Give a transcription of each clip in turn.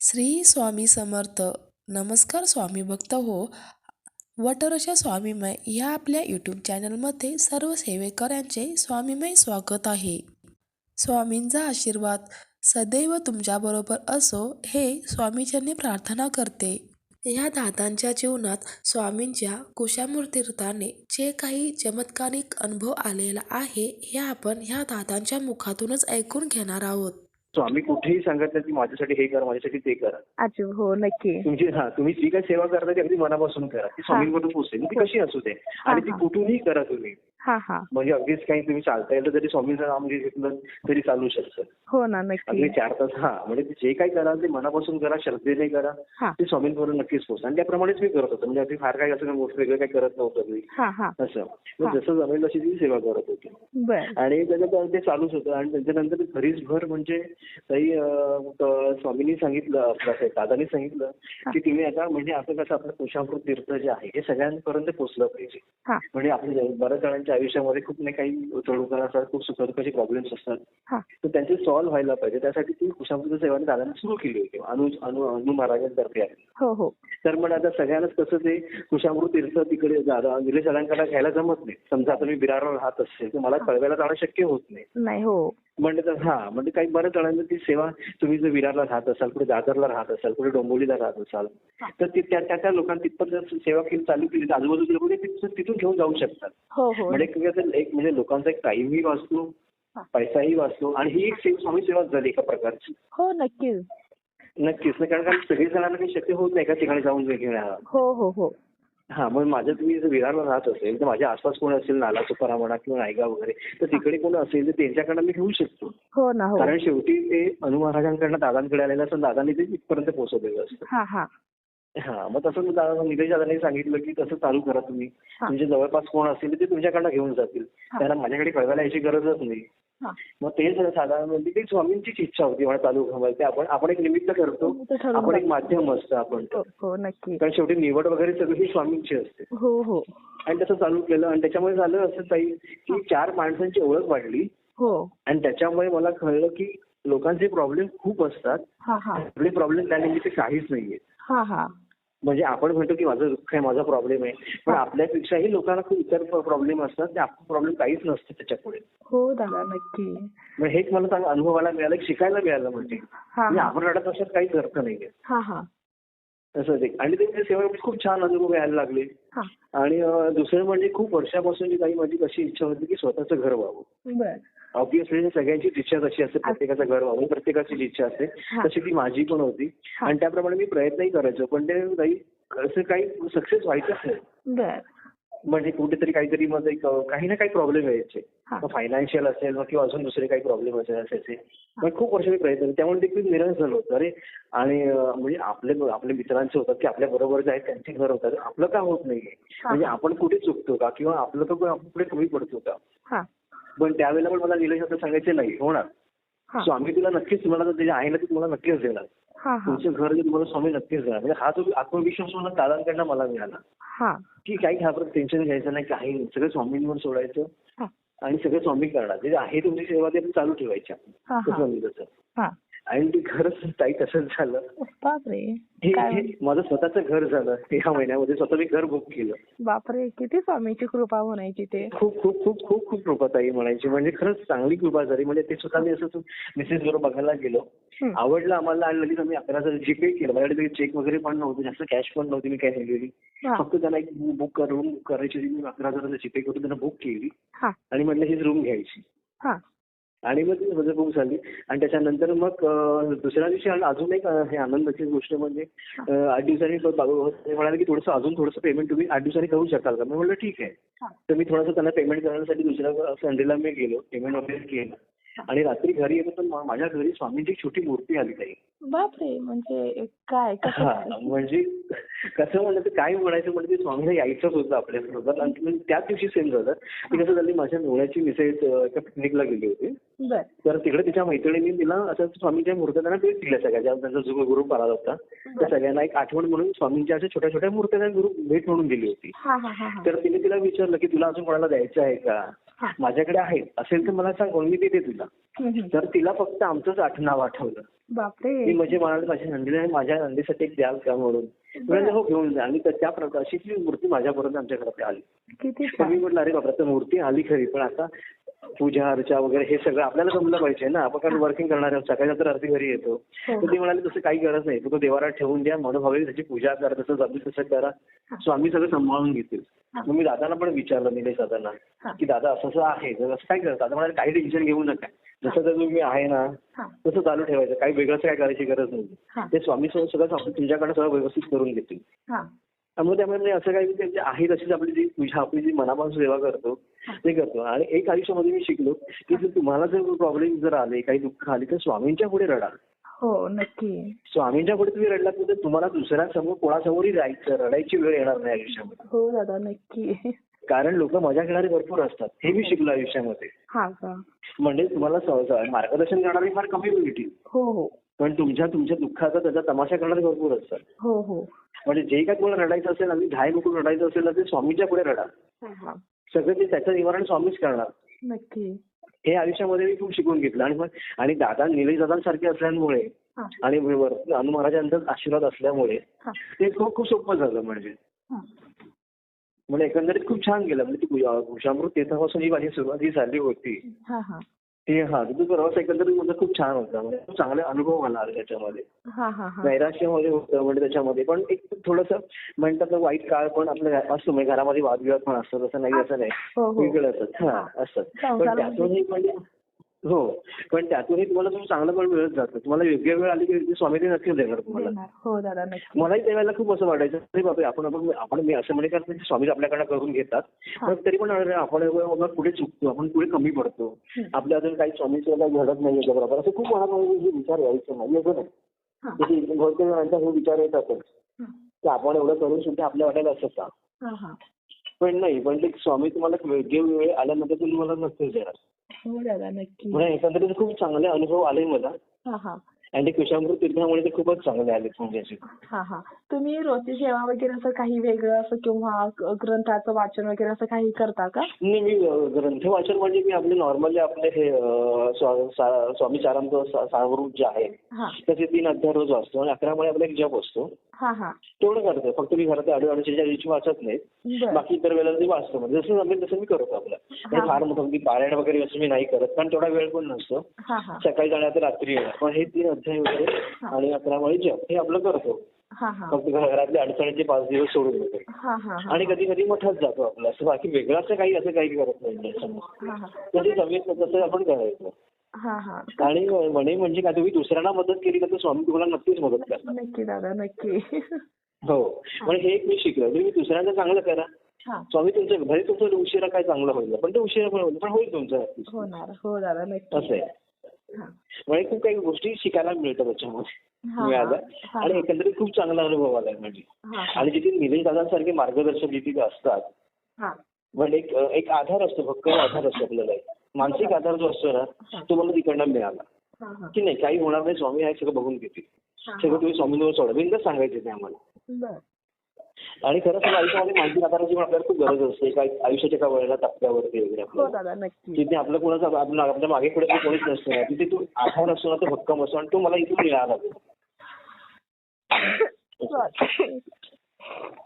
श्री स्वामी समर्थ. नमस्कार स्वामी भक्त हो. वटरशा स्वामीमय ह्या आपल्या यूट्यूब चॅनलमध्ये सर्व सेवेकऱ्यांचे स्वामीमय स्वागत आहे. स्वामींचा आशीर्वाद सदैव तुमच्याबरोबर असो हे स्वामीचरणी प्रार्थना करते. ह्या दादांच्या जीवनात स्वामींच्या कुशामूर्तीर्थाने जे काही चमत्कारिक अनुभव आलेला आहे हे आपण ह्या दादांच्या मुखातूनच ऐकून घेणार आहोत. स्वामी कुठेही सांगत नाही की माझ्यासाठी हे करा माझ्यासाठी ते करा. अच्छा हो नक्की. तुमची हा तुम्ही जी काही सेवा करता ती अगदी मनापासून करा. ती स्वामींकडून पोहोचते ती कशी असू दे. आणि ती. कुठूनही करा तुम्ही. हा हा. म्हणजे अगदीच काही तुम्ही चालता येईल जरी स्वामींचं नाम घेतलं तरी चालू शकतं. हो ना अगदी नक्की चार तास हा. म्हणजे ते जे काही कराल ते मनापासून करा श्रद्धेने करा. हा. ते स्वामींकडून नक्कीच पोहोचतं आणि त्याप्रमाणेच मी करत होतो. म्हणजे अगदी फार काही असं काही मोठं वेगळं काही करत नव्हतं मी. हा हा. असं. मग. जसं जमेल तशी ती सेवा करत होती. बर. आणि त्याच्यात ते चालूच होतं. आणि त्याच्यानंतर भरीच भर म्हणजे क- स्वामींनी सांगितलं दादानी सांगितलं की तुम्ही आता म्हणजे असं कसं आपलं कुशामृत तीर्थ जे आहे हे सगळ्यांपर्यंत पोहोचलं पाहिजे. म्हणजे आपल्या बऱ्याच जणांच्या आयुष्यामध्ये खूप नाही काही चढउतार असतात खूप सुखदुःखाचे प्रॉब्लेम्स असतात. हा. तर त्यांचे सॉल्व्ह व्हायला पाहिजे. त्यासाठी ती कुशामृत सेवा दादांनी सुरू केली होती. अनु अनु अनु महाराजांतर्फे आहे. हो हो. तर मग आता सगळ्यांनाच कसं ते कुशामृत तीर्थ तिकडे दादा घ्यायला जमत नाही. समजा आता मी बिरारवर राहत असेल तर मला कळव्याला जाणं शक्य होत नाही. नाही हो. म्हणजे तर हा म्हणजे काही बऱ्याच जणांना ती सेवा तुम्ही जर विरारला राहत असाल कुठे दादरला राहत असाल कुठे डोंबिवलीला राहत असाल तर ती त्या त्या त्या लोकांनी तिथपर्यंत जर सेवा केली चालू केली तर आजूबाजूचे लोक तिथून घेऊन जाऊ शकतात. हो हो. म्हणजे एक म्हणजे लोकांचा एक टाइमही वाचतो. पैसाही वाचतो आणि ही एक सेवा स्वामी सेवाच झाली एका प्रकारची. हो नक्कीच. नक्कीच ना कारण सगळी जणांना काही शक्य होत नाही एका ठिकाणी जाऊन घेण्याला हो हो हो. हा मग माझं तुम्ही जर विरारला राहत असेल तर माझ्या आसपास कोण असेल नाला सुपारा म्हणा किंवा नायगाव वगैरे तर तिकडे कोण असेल तर त्यांच्याकडनं मी घेऊ शकतो. हो ना हो. कारण शेवटी ते अनु महाराजांकडनं दादांकडे आलेलं असं दादांनी ते इथपर्यंत पोहोचवलेलं असतं. हा हा. हा मग तसं निलेश दादांनी सांगितलं की तसं चालू करा तुम्ही. तुमच्या जवळपास कोण असतील तर ते तुमच्याकडनं घेऊन जातील. त्यांना माझ्याकडे कळवायला याची गरजच नाही. मग ते जर साधारण म्हणजे ती स्वामींचीच इच्छा होती मला चालू ठेवायची आपण आपण एक निमित्त करतो. ठरवून आपण एक. माध्यम असतं आपण. हो हो नक्की. कारण शेवटी निवड वगैरे सगळी ही स्वामींची असते. हो हो. आणि तसं चालू केलं आणि त्याच्यामुळे झालं असं ताई की चार माणसांची ओळख वाढली. हो. आणि त्याच्यामुळे मला कळलं की लोकांचे प्रॉब्लेम खूप असतात. हा हा. आपले प्रॉब्लेम त्यानिमित्त काहीच नाहीये. हा हा. म्हणजे आपण म्हणतो की माझं दुःख आहे माझा प्रॉब्लेम आहे. पण हा. आपल्यापेक्षाही लोकांना खूप इतर प्रॉब्लेम असतात ते आपला प्रॉब्लेम काहीच नसतं त्याच्यापुढे. हो दादा नक्की. मग हेच मला सांग अनुभवाला मिळालं एक शिकायला मिळालं म्हणजे? म्हणजे आपण रडत असण्यात काहीच अर्थ नाहीये. हा हा. तसं ते. आणि ते सेवा खूप छान अनुभव यायला लागले. हा. आणि दुसरं म्हणजे खूप वर्षापासून काही माझी कशी इच्छा होती की स्वतःचं घर व्हावं. ऑब्विसली सगळ्यांची इच्छा तशी असते प्रत्येकाचं घर व्हावं प्रत्येकाची इच्छा असते. तशी ती माझी पण होती. आणि त्याप्रमाणे मी प्रयत्नही करायचो पण ते काही असं काही सक्सेस व्हायचंच नाही. म्हणजे कुठेतरी काहीतरी मग काही ना काही प्रॉब्लेम यायचे. फायनान्शियल असेल किंवा अजून दुसरे काही प्रॉब्लेम असेल असायचे मग खूप वर्ष मी प्रयत्न. त्यामुळे ते खूप निराश झालं होतं. अरे आणि म्हणजे आपले आपले मित्रांचे होतात की आपल्या बरोबर जे आहेत त्यांचे घर होतात. आपलं का होत नाहीये. म्हणजे आपण कुठे चुकतो का? किंवा आपलं का आपण पुढे कमी पडतो का? पण त्यावेळेला पण मला निलेश असं सांगायचे नाही. होणार हा. स्वामी तुला नक्कीच तुम्हाला जे आहे ना ते तुम्हाला नक्कीच देणार. तुमचं घर जे तुम्हाला स्वामी नक्कीच देणार. म्हणजे हा जो आत्मविश्वास मला दादांकडनं मला मिळाला. की काही घाबरत टेन्शन घ्यायचं नाही काही. सगळं स्वामींवर सोडायचं आणि सगळं स्वामी करणार. जे आहे तुमची सेवा ते चालू ठेवायच्या आणि ते खरंच ताई तसंच झालं. बापरे. हे हे माझं स्वतःचं घर झालं ह्या महिन्यामध्ये. स्वतः मी घर बुक केलं. बापरे किती स्वामीची कृपा म्हणायची ते. खूप खूप खूप खूप खूप कृपा ताई म्हणायची. म्हणजे खरंच चांगली कृपा झाली. म्हणजे ते स्वतः मी असं मिसेस बरोबर बघायला गेलो. आवडलं आम्हाला आणि लगेच आम्ही अकराचं जीपे केलं. माझ्याकडे चेक वगैरे पण नव्हते. जास्त कॅश पण नव्हती मी काय नेलेली फक्त त्यांना एक बुक कर रूम करायची मी अकरा हजाराचं जीपे करून त्यांना बुक केली. आणि म्हटलं हीच रूम घ्यायची. आणि मग ती माझं बुक झाली. आणि त्याच्यानंतर मग दुसऱ्या दिवशी अजून एक हे आनंदाची गोष्ट म्हणजे आठ दिवसांनी म्हणाले की थोडंसं अजून थोडंसं पेमेंट तुम्ही आठ दिवसांनी करू शकाल का? मी म्हटलं ठीक आहे. तर मी थोडंसं त्यांना पेमेंट करण्यासाठी दुसऱ्या संडेला मी गेलो पेमेंट वगैरे केलं. आणि रात्री घरी येतो मा- माझ्या घरी स्वामींची छोटी मूर्ती आली काही बापरे! म्हणजे काय? म्हणजे कसं म्हणलं तर काय म्हणायचं म्हणजे ते स्वामीला यायचंच होतं आपल्याबरोबर आणि मग त्याच दिवशी सेम झालं. की कसं झालं माझ्या नवऱ्याची मिसेस अं, एका पिकनिकला गेली होती. तर तिकडे तिच्या मैत्रिणींनी तिला असं स्वामीच्या मूर्त्या त्यांना भेट दिल्या सगळ्या. त्यांचा जो ग्रुप आला होता. त्या सगळ्यांना एक आठवण म्हणून स्वामींच्या अशा छोट्या छोट्या मूर्त्या त्या ग्रुप भेट म्हणून दिली होती. तर तिने तिला विचारलं की तुला अजून कोणाला द्यायचं आहे का. माझ्याकडे आहेत असेल तर मला सांग मी देते तुला. तर तिला फक्त आमचंच आठ नाव आठवलं. मी म्हणजे म्हणाले माझ्या नंदीला माझ्या नंदीसाठी एक द्याल का म्हणून. म्हणजे हो घेऊन जा. आणि त्या प्रकार अशी ती मूर्ती माझ्यापर्यंत आमच्या घरात आली. छान. मी म्हटलं अरे बापरे तर मूर्ती आली खरी पण आता पूजा अर्चा वगैरे हे सगळं आपल्याला जमलं पाहिजे ना. आपण कारण वर्किंग करणार आहोत? सकाळी नंतर आरती घरी येतो. हो. तर ती म्हणाली तसं काही गरज नाही. तू तो देवारात ठेवून द्या. मनोभावे त्याची पूजा करा तसं जमेल तसं करा. स्वामी सगळं सांभाळून घेतील. मग मी दादांना पण विचारलं निलेश दादांना. की दादा असं असं आहे असं काय करतात? दादा म्हणाले काही टेन्शन घेऊ नका. जसं तर तुम्ही आहे ना तसं चालू ठेवायचं. काही वेगळंच काय करायची गरज नाही. ते स्वामी सगळं सगळं तुमच्याकडे सगळं व्यवस्थित करून घेतील. हा. त्यामुळे त्यामुळे असं काही त्यांचे आहे तशीच आपली जी पूजा आपली जी मनापासून सेवा करतो ते करतो. आणि एक आयुष्यामध्ये मी शिकलो की जर तुम्हाला जर प्रॉब्लेम जर आले काही दुःख आले तर स्वामींच्या पुढे रडा. हो नक्की. स्वामींच्या पुढे तुम्ही रडलात तर तुम्हाला दुसऱ्यासमोर कोणासमोरही जायचं रडायची वेळ येणार नाही आयुष्यामध्ये. हो दादा नक्की. कारण लोक मजा घेणारे भरपूर असतात. हे मी शिकलो आयुष्यामध्ये. हा का? म्हणजे तुम्हाला सहज- मार्गदर्शन करणारे फार कमी मिळतील हो हो. पण तुमच्या तुमच्या दुःखाचा त्याचा तमाशा करणारे भरपूर असतात. हो हो. म्हणजे जे काही तुम्हाला रडायचं असेल आणि घाय नको रडायचं असेल ना ते स्वामीच्या पुढे रडा. हा हा. सगळं ते त्याचं निवारण स्वामीच करणार. नक्की. हे आयुष्यामध्ये मी खूप शिकून घेतलं. आणि मग आणि दादा निलेश दादांसारखे असल्यामुळे आणि महाराजांचा आशीर्वाद असल्यामुळे ते खूप खूप सोपं झालं म्हणजे. म्हणजे एकंदरीत खूप छान गेलं. म्हणजे ती भुषामृत तीर्थापासून जी माझी सुरुवात जी झाली होती. हा हा. ती हा तो प्रवास एकंदरीत म्हणजे खूप छान होता. म्हणजे खूप चांगले अनुभव आले त्याच्यामध्ये. हा हा हा. नैराश्यामध्ये होतं म्हणजे त्याच्यामध्ये. पण एक थोडस म्हणतात वाईट काळ पण आपल्या असतो. म्हणजे घरामध्ये वादविवाद पण असतात असं नाही असं नाही. हो हो. वेगळं असतात हा असतात पण त्यातूनही म्हणजे हो. पण त्यातूनही तुम्हाला तुम्ही चांगलं पण मिळत जातं. तुम्हाला योग्य वेळ आली की स्वामी ते नक्कीच देणार तुम्हाला. हो दादा नक्की. मलाही त्यावेळेला खूप असं वाटायचं अरे बापरे आपण आपण आपण मी असं म्हणे कारण स्वामीच आपल्याकडनं करून घेतात. पण तरी पण आपण पुढे चुकतो आपण पुढे कमी पडतो. आपल्या अजून काही स्वामीचं काही घडत नाहीये बरोबर. असं खूप मनामध्ये हे विचार यायचे नाही हा. बहुतेक जणांचा हे विचार येतातच की आपण एवढं करून सुद्धा आपल्या वाटायला असं का? पण नाही पण ते स्वामी तुम्हाला योग्य वेळ आल्यानंतर ते तुम्हाला नक्कीच देणार. हो दादा नक्की. म्हणजे एकंदरीत खूप चांगले अनुभव आले मला. हा हा. आणि ते कुशामृत तीर्थामुळे ते खूपच चांगले आले म्हणजे असे. हा हा. तुम्ही रोजची सेवा वगैरे असं काही वेगळं असं किंवा ग्रंथाचं वाचन वगैरे असं काही करता का? नाही मी अ, ग्रंथ वाचन म्हणजे मी आपले नॉर्मली आपले हे अ, स्वा- सा- स्वामी चारांचं सा- सारवरूप जे आहे हा. त्याचे तीन अध्याय रोज वाचतो. आणि अकरामुळे आपला एक जप असतो. तेवढं करतो फक्त मी घरात आडू अडूच्या दिवशी वाचत नाही बाकी इतर वेळेला मी वाचतो. म्हणजे जसं जमेल तसं मी करतो आपलं. पण फार मोठं म्हणजे पारायण वगैरे असं मी नाही करत कारण तेवढा वेळ पण नसतो. हा हा. सकाळी जाण्यात रात्री येणार पण हे तीन अध्याय वगैरे आणि अकरामुळे जप हे आपलं करतो. घरातल्या अडचणीचे पाच दिवस सोडून देतो. हा हा हा. आणि कधी कधी मठात जातो आपलं. असं बाकी वेगळं असं काही असं काही करत नाही म्हणजे जमेल तसं आपण करायचं. आणि म्हणे म्हणजे काय तुम्ही दुसऱ्यांना मदत केली तर स्वामी तुम्हाला नक्कीच मदत करणार. नक्की दादा नक्की. हो. म्हणजे हे एक मी शिकलो. तुम्ही दुसऱ्यांना चांगलं करा. स्वामी तुमचं भले तुमचं उशिरा काय चांगलं होईल पण ते उशिरा पण होईल. पण होईल तुमचं हो दादा नक्की. असं आहे. म्हणजे खूप काही गोष्टी शिकायला मिळतात त्याच्यामध्ये. हा, मिळाल्या. हा. आणि एकंदरीत खूप चांगला अनुभव आलाय म्हणजे. हा. आणि जिथे निलेश दादांसारखे मार्गदर्शक जिथे असतात हा. म्हणजे एक आधार असतो भक्कम आधार असतो आपल्याला. एक. मानसिक आधार जो असतो ना तो मला तिकडनं मिळाला. हा हा. की नाही काही होणार नाही स्वामी आहे सगळं बघून घेतील. हा, सगळं तुम्ही स्वामींवर सोडा. बिंदास सांगायचे ते आम्हाला. आणि खरं तर आयुष्यामध्ये मानसिक आधाराची पण आपल्याला खूप गरज असते. काय आयुष्याच्या एका वेळेला टप्प्यावरती वगैरे हो आपल्याला दादा नक्की. तिथे आपलं कोणाचं आपलं आपल्या मागे पुढे कोणीच नसतं. तिथे तो आधार असतो ना तो भक्कम असतो आणि तो मला इथून मिळाला.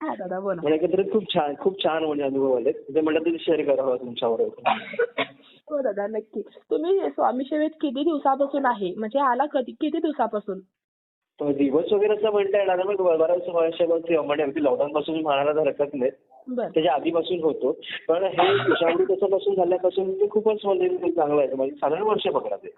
हा दादा बोला. म्हणजे एकंदरीत खूप छान खूप छान म्हणजे अनुभव आले ते म्हणलं ते शेअर करावं तुमच्यावर हो दादा नक्की. तुम्ही स्वामी सेवेत किती दिवसापासून आहे? म्हणजे आला कधी किती दिवसापासून? तर दिवस वगैरे असं म्हणता येणार नाही, पण बऱ्याच वर्षापासून म्हणजे अगदी लॉकडाऊन पासून म्हणायला तर हरकत नाही. त्याच्या आधीपासून होतो. पण हे कुशामृत त्याच्यापासून झाल्यापासून ते खूपच म्हणजे चांगलं आहे. म्हणजे साधारण वर्ष पकडा ते.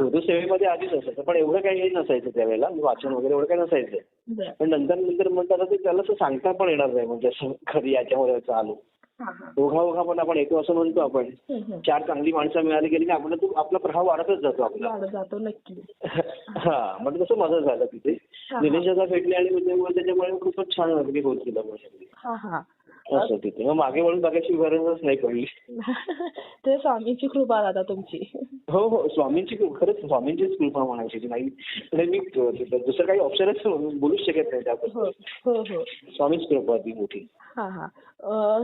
उर्दू सेवेमध्ये आधीच असायचं. पण एवढं काही हे नसायचं त्यावेळेला. वाचन वगैरे एवढं काही नसायचं. पण नंतर नंतर म्हणताना ते त्याला सांगता पण येणार नाही. म्हणजे असं कधी याच्यामध्ये हा ओघा ओघा पण आपण येतो असं म्हणतो आपण. चार चांगली माणसं मिळाली गेली की आपला तो आपला प्रभाव वाढतच जातो आपला. वाढत जातो नक्की हा म्हणजे तसं माझं झालं तिथे. निलेश दादा भेटले आणि त्याच्यामुळे खूपच छान अगदी होत गेलं असं तिथे. मग मागे वळून बघायची गरजच नाही पडली. ते स्वामीची कृपा दादा तुमची. हो हो. स्वामींची खरंच स्वामींचीच कृपा म्हणायची नाही म्हणजे मी दुसरं काही ऑप्शनच बोलूच शकत नाही त्याबद्दल. हो हो हो. स्वामीच कृपा ती मोठी. हा हा.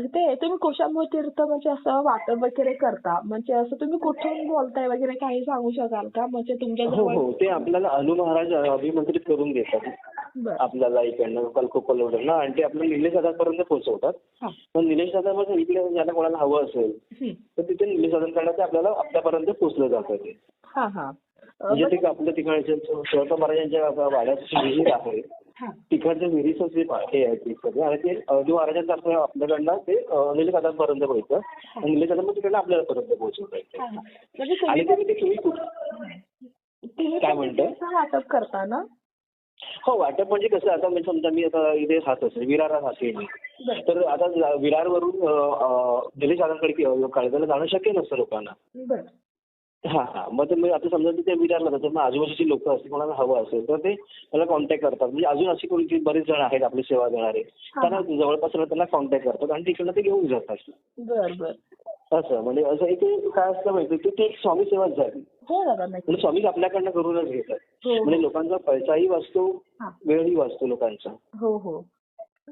ते तुम्ही कुशांबू तीर्थ म्हणजे असं वाटप वगैरे करता म्हणजे असं तुम्ही कुठून बोलताय वगैरे काही सांगू शकाल का? म्हणजे तुमच्या हो हो. ते आपल्याला अनु महाराज अभिमंत्रित करून देतात. आपल्याला इकडनं कल्कोपलवडनं आणि ते आपल्याला निलेश दादापर्यंत पोहोचवतात. पण निलेश दादा मग इकडे ज्याला कोणाला हवं असेल. तर तिथे निलेश दादांकडनं ते आपल्याला आपल्यापर्यंत पोहोचलं जातं ते. म्हणजे ते आपल्या तिकडचे शिवप्पा महाराजांच्या वाड्याची विहीर आहे तिकडच्या विहिरीचं जे हे आहे ते सगळं. आणि ते अवधू महाराजांतर्फे आपल्याकडनं ते निलेश दादांपर्यंत पोहोचतं. आणि निलेश दादा मग तिकडनं आपल्यापर्यंत पोहोचवत हा हा. म्हणजे आणि तुम्ही काय वाटप करता ना? हो वाटप म्हणजे कसं आता मी समजा मी आता इथे राहत असेल विरारात राहते मी. तर आता विरारवरून दादांकडे कि- काळजाला जाणं शक्य नसतं लोकांना. बर. हा हा. मग ते मी आता समजा तिथे विचारलं जातं मग आजूबाजूची लोक असतील कोणाला हवं असेल तर ते मला कॉन्टॅक्ट करतात. म्हणजे अजून अशी कोणी बरेच जण आहेत आपली सेवा देणारे त्यांना जवळपास त्यांना कॉन्टॅक्ट करतात आणि तिकडनं ते घेऊन जातात. बर बर. असं म्हणजे असं एक काय असतं माहिती की ते एक स्वामी सेवाच झाली. हो दादा नक्की. म्हणजे स्वामीच आपल्याकडनं करूनच घेतात. हो म्हणजे लोकांचा पैसाही वाचतो हा. वेळही वाचतो लोकांचा. हो हो.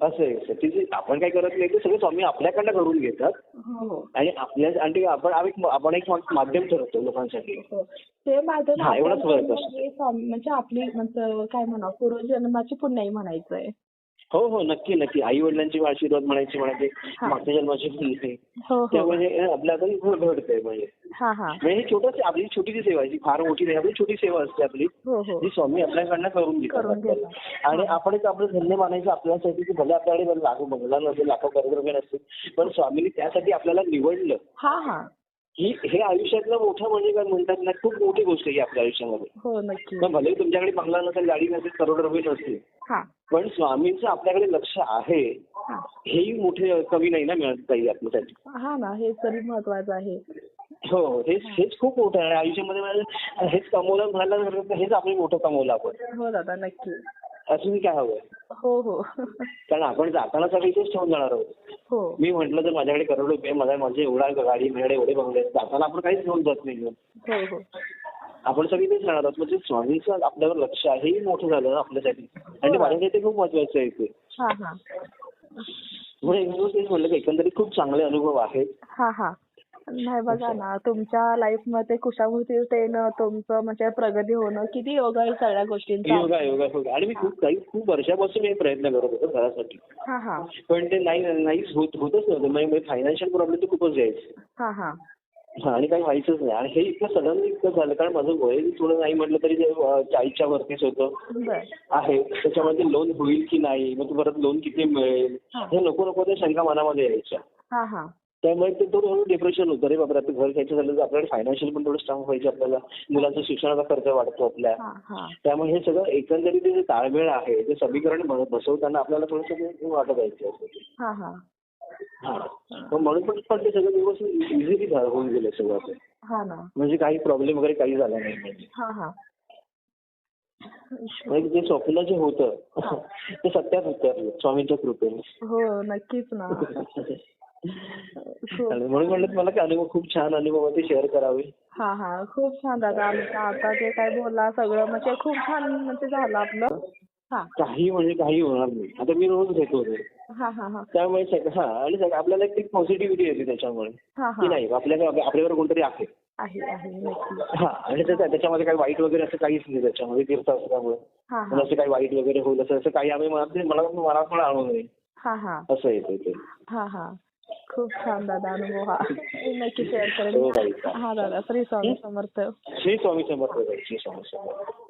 असं आहे. तिथे आपण काय करत नाही ते सगळे स्वामी आपल्याकडनं करून घेतात. हो हो. आणि आपल्या आणि ते आपण आम्ही आपण एक माध्यम ठरतो लोकांसाठी. हो. ते माझं हा, एवढाच फरक असतो. हे स्वामी- म्हणजे आपली म्हणजे काय म्हणा पूर्वजन्माची पुण्याई म्हणायचंय. हो हो नक्की नक्की. आई वडिलांची आशीर्वाद म्हणायची म्हणायचे. मागच्या जन्माची हो हो. त्यामुळे आपल्या आता घडतंय म्हणजे. म्हणजे ही छोटस आपली छोटीशी सेवा आहे जी फार मोठी नाही आपली छोटी सेवा असते आपली हो जी स्वामी आपल्याकडनं करून घेतात. आणि आपण एक आपलं धन्य मानायचं आपल्यासाठी की भले आपल्याकडे लाखो बंगला नसेल लाखो कर्ज नसेल पण स्वामीने त्यासाठी आपल्याला निवडलं. हा हा आयुष्यातलं मोठं म्हणजे काय म्हणतात ना खूप मोठी गोष्ट आहे ही आपल्या आयुष्यामध्ये. हो नक्की. भले तुमच्याकडे बंगला नसेल गाडी नसेल करोड रुपये नसतील. हा. पण स्वामींचं आपल्याकडे लक्ष आहे हा. हेही मोठे कमी नाही ना मिळत काही आपल्यासाठी हा ना हे तरी महत्वाचं आहे. हो हो हेच हेच खूप मोठं आहे. आयुष्यामध्ये हेच कमवलं म्हणायला हरकत नाही, हेच आपण मोठं कमवलं आपण. हो दादा नक्की. अजून काय हवंय? हो हो. कारण आपण जाताना सगळं इथेच ठेवून जाणार आहोत. हो. मी म्हटलं तर माझ्याकडे करोड रुपये माझ्या माझे एवढा गाडी माझ्याकडे एवढे बंगले. जाताना आपण काहीच घेऊन जात नाही. हो हो. आपण सगळे तेच राहणार आहोत. म्हणजे स्वामींचं आपल्यावर लक्ष आहे मोठं झालं ना आपल्यासाठी. आणि माझ्यासाठी ते खूप महत्वाचं आहे ते हा हा. म्हणजे मी तेच म्हणलं की एकंदरीत खूप चांगले अनुभव आहेत. नाही बघा ना तुमच्या लाईफमध्ये कुशाभूती येणं तुमचं म्हणजे प्रगती होणं किती योग आहे सगळ्या गोष्टींचा? योगा योगा योगा आणि मी खूप काही खूप वर्षापासून हे प्रयत्न करत होतो घरासाठी. हा हा. पण ते नाही नाहीच होत होतच नव्हतं. म्हणजे फायनान्शियल प्रॉब्लेम तर खूपच यायचे हा हा. हा आणि काही व्हायचंच नाही. आणि हे इतकं सडनली इतकं झालं कारण माझं वय थोडं नाही म्हटलं तरी ते अं, चाळीसच्या वरतीच होतं. बर. आहे. त्याच्यामध्ये लोन होईल की नाही मग परत लोन किती मिळेल? हा. हे नको नको त्या शंका मनामध्ये यायच्या. हा हा. त्यामुळे ते थोडं डिप्रेशन होतं. रे बाबा आता घर घ्यायचं झालं तर आपल्याकडे फायनान्शियल पण थोडं स्ट्रॉंग पाहिजे आपल्याला. मुलांचा शिक्षणाचा खर्च वाढतो आपल्या. त्यामुळे हे सगळं एकंदरीत जे ताळमेळ आहे ते समीकरण बसवताना आपल्याला थोडंसं ते वाटत ते. हा पण म्हणून पण पण ते सगळं व्यवस्थित इझिली होऊन गेलं सगळं. हा ना. म्हणजे काही प्रॉब्लेम वगैरे काही झाला नाही म्हणजे. हा हा. म्हणजे जे स्वप्न जे होतं ते सत्यात उतरलं स्वामींच्या कृपेने. हो नक्कीच ना. म्हणून म्हणलं मला ते अनुभव खूप छान अनुभव ते शेअर करावे. हा हा. खूप छान दादा आता जे काय बोलला सगळं म्हणजे खूप छान म्हणजे झालं आपलं. हा. काही म्हणजे काही होणार नाही. आता मी रोज घेतो हा हा हा. त्यामुळे हा. आणि आपल्याला एक पॉझिटिव्हिटी येते त्याच्यामुळे. हा की नाही आपल्याला आपल्यावर कोणतरी आहे. आहे आहे. नक्की हा. आणि त्याच्या- त्याच्यामध्ये काही वाईट वगैरे असं काहीच नाही त्याच्यामध्ये. तीर्थ असल्यामुळे. हा म्हणजे हा असं काही वाईट वगैरे होईल असं असं काही आम्ही मनात मला मनात पण आणू नये. हा हा. असं येते ते. हा हा. खूप छान दादा अनुभव हा. मी नक्की शेअर ताई. हा. दादा श्री स्वामी समर्थ. श्री स्वामी समर्थ श्री स्वामी समर्थ.